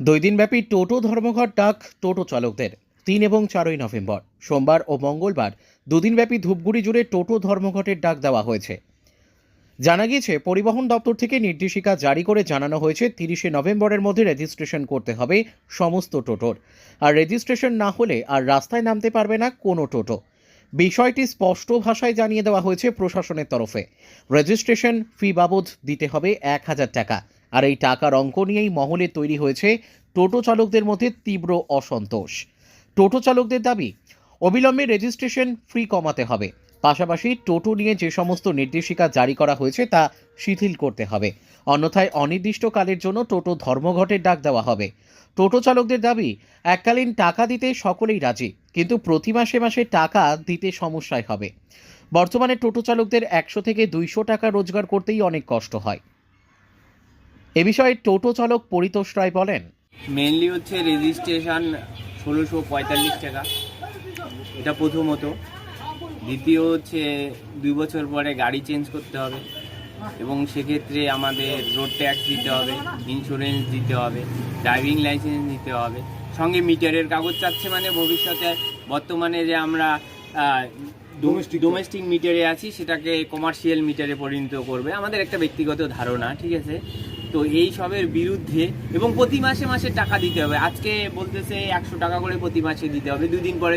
দুই দিনব্যাপী টোটো ধর্মঘট ডাক টোটো চালকদের, তিন এবং চারই নভেম্বর, সোমবার ও মঙ্গলবার দুদিনব্যাপী ধূপগুড়ি জুড়ে টোটো ধর্মঘটের ডাক দেওয়া হয়েছে। জানা গিয়েছে, পরিবহন দপ্তর থেকে নির্দেশিকা জারি করে জানানো হয়েছে, তিরিশে নভেম্বরের মধ্যে রেজিস্ট্রেশন করতে হবে সমস্ত টোটোর। আর রেজিস্ট্রেশন না হলে আর রাস্তায় নামতে পারবে না কোনো টোটো। বিষয়টি স্পষ্ট ভাষায় জানিয়ে দেওয়া হয়েছে প্রশাসনের তরফে। রেজিস্ট্রেশন ফি বাবদ দিতে হবে এক হাজার টাকা। আর এই টাকার অঙ্ক নিয়েই মহলে তৈরি হয়েছে টোটো চালকদের মধ্যে তীব্র অসন্তোষ। টোটো চালকদের দাবি, অবিলম্বে রেজিস্ট্রেশন ফ্রি কমাতে হবে। পাশাপাশি টোটো নিয়ে যে সমস্ত নির্দেশিকা জারি করা হয়েছে তা শিথিল করতে হবে। অন্যথায় অনির্দিষ্টকালের জন্য টোটো ধর্মঘটের ডাক দেওয়া হবে। টোটো চালকদের দাবি, এককালীন টাকা দিতে সকলেই রাজি, কিন্তু প্রতি মাসে মাসে টাকা দিতে সমস্যায় হবে। বর্তমানে টোটো চালকদের একশো থেকে দুইশো টাকা রোজগার করতেই অনেক কষ্ট হয়। এ বিষয়ে টোটো চালক পরিতোষ রায় বলেন। মেনলি হচ্ছে রেজিস্ট্রেশন ষোলোশো পঁয়তাল্লিশ টাকা। এটা প্রথমত। দ্বিতীয় হচ্ছে দুই বছর পরে গাড়ি চেঞ্জ করতে হবে এবং সেক্ষেত্রে আমাদের রোড ট্যাক্স দিতে হবে ইন্স্যুরেন্স দিতে হবে ড্রাইভিং লাইসেন্স দিতে হবে। সঙ্গে মিটারের কাগজ চাচ্ছে মানে ভবিষ্যতে বর্তমানে যে আমরা ডোমেস্টিক মিটারে আছি সেটাকে কমার্শিয়াল মিটারে পরিণত করবে। আমাদের একটা ব্যক্তিগত ধারণা ঠিক আছে? তো এই সবের বিরুদ্ধে এবং প্রতি মাসে মাসে টাকা দিতে হবে। আজকে বলতেছে একশো টাকা করে প্রতি মাসে দিতে হবে। দুই দিন পরে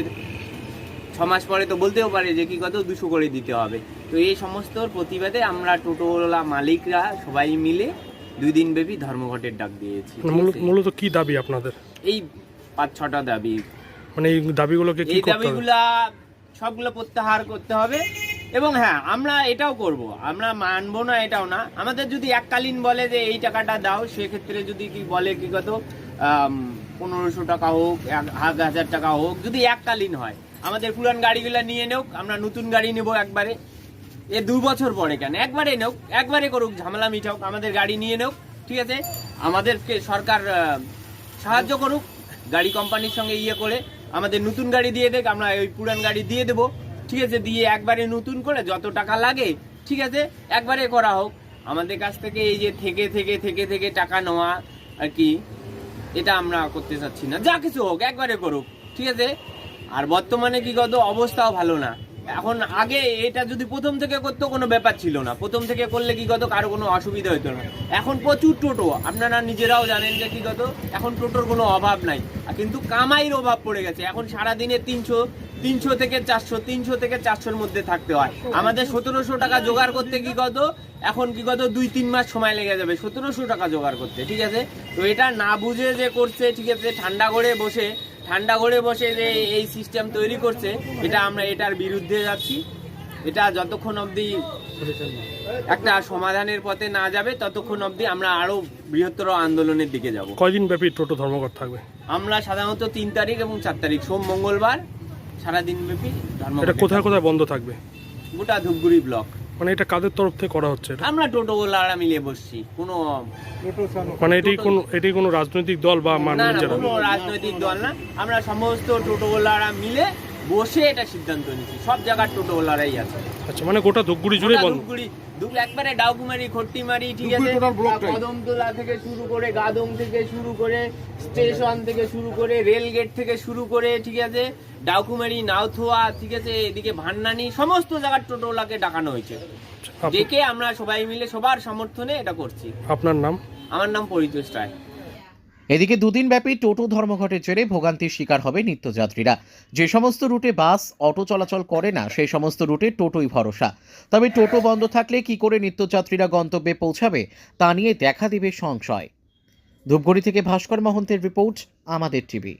ছ মাস পরে তো বলতেও পারে যে কি কত? দুশো করে দিতে হবে। তো এই সমস্ত প্রতিবাদে আমরা টোটোওয়ালা মালিকরা সবাই মিলে দুই দিন ব্যাপী ধর্মঘটের ডাক দিয়েছি। মানে মূলত কি দাবি আপনাদের? এই পাঁচ ছটা দাবি। মানে এই দাবিগুলোকে এই দাবিগুলা সবগুলো প্রত্যাহার করতে হবে। এবং হ্যাঁ আমরা এটাও করব। আমরা মানবো না এটাও না। আমাদের যদি এককালীন বলে যে এই টাকাটা দাও, সেক্ষেত্রে যদি কি বলে কি কত পনেরোশো টাকা হোক, এক, হাজার টাকা হোক, যদি এককালীন হয়, আমাদের পুরান গাড়িগুলো নিয়ে নেওক আমরা নতুন গাড়ি নেব একবারে। এ দু বছর পরে কেন? একবারে নেওক একবারে করুক, ঝামেলা মিটাওক আমাদের গাড়ি নিয়ে নেওক ঠিক আছে? আমাদেরকে সরকার সাহায্য করুক, গাড়ি কোম্পানির সঙ্গে ইয়ে করে, আমাদের নতুন গাড়ি দিয়ে দেখ আমরা ওই পুরান গাড়ি দিয়ে দেবো। ঠিক আছে, দিয়ে একবারে নতুন করে যত টাকা লাগে, ঠিক আছে, একবারে করা হোক। আমাদের কাছ থেকে এই যে থেকে থেকে থেকে থেকে টাকা নেওয়া আর কি, এটা আমরা করতে চাচ্ছি না। যা কিছু হোক, একবারে করুক, ঠিক আছে? আর বর্তমানে কি কত? অবস্থাও ভালো না। এখন আগে এটা যদি প্রথম থেকে করতো কোনো ব্যাপার ছিল না। প্রথম থেকে করলে কি কত? কারও কোনো অসুবিধা হতো না। এখন প্রচুর টোটো। আপনারা নিজেরাও জানেন যে কি কত? এখন টোটোর কোনো অভাব নাই। কিন্তু কামাইয়ের অভাব পড়ে গেছে। এখন সারাদিনে তিনশো তিনশো থেকে চারশো, তিনশো থেকে চারশোর মধ্যে থাকতে হয়। আমাদের সতেরোশো টাকা জোগাড় করতে কি কত? এখন কি কত? দুই, তিন মাস সময় লেগে যাবে সতেরোশো টাকা জোগাড় করতে, ঠিক আছে? তো এটা না বুঝে যে করছে, ঠিক আছে? ঠান্ডা করে বসে ঠান্ডা ঘরে বসে যে এই সিস্টেম তৈরি করছে এটা আমরা এটার বিরুদ্ধে যাচ্ছি। এটা যতক্ষণ অবধি একটা সমাধানের পথে না যাবে ততক্ষণ অবধি আমরা আরও বৃহত্তর আন্দোলনের দিকে যাব। কয়দিন ব্যাপী টোটো ধর্মঘট থাকবে? আমরা সাধারণত তিন তারিখ এবং চার তারিখ সোম মঙ্গলবার সারাদিন ব্যাপী ধর্মঘট। এটা কোথায় কোথায় বন্ধ থাকবে? গোটা ধূপগুড়ি ব্লক। মানে এটা কাদের তরফ থেকে করা হচ্ছে এটা? আমরা টোটোওয়ালারা মিলে বসছি কোনো মানে এটি কোন এটি কোনো রাজনৈতিক দল বা না মানুষ না যারা? কোনো রাজনৈতিক দল না। আমরা সমস্ত টোটোওয়ালারা মিলে বসে এটা সিদ্ধান্ত নিচ্ছি সব জায়গার টোটোওয়ালারাই আছে। আচ্ছা মানে গোটা ধূপগুড়ি জুড়ে গোটা বন্ধ? ধূপগুড়ি ধূপ একবারে ডাউকুমারি খট্টিমারি ঠিক আছে? কদমতলা থেকে শুরু করে গাদং থেকে শুরু করে স্টেশন থেকে শুরু করে রেল গেট থেকে শুরু করে ঠিক আছে? ডাউকুমারি নাউথোয়া ঠিক আছে এদিকে ভান্নানি সমস্ত জায়গার টোটোওয়ালাকে ডাকানো হয়েছে। ডেকে আমরা সবাই মিলে সবার সমর্থনে এটা করছি। আপনার নাম? আমার নাম পরিতোষ রায়। এদিকে দুদিন ব্যাপী টোটো ধর্মঘটের জেরে ভোগান্তির শিকার হবে নিত্যযাত্রীরা। যে সমস্ত রুটে বাস অটো চলাচল করে না সেই সমস্ত রুটে টোটোই ভরসা। তবে টোটো বন্ধ থাকলে কি করে নিত্যযাত্রীরা গন্তব্যে পৌঁছাবে তা নিয়ে দেখা দিবে সংশয়। ধূপগুড়ি থেকে ভাস্কর মহন্তের রিপোর্ট আমাদের টিভি।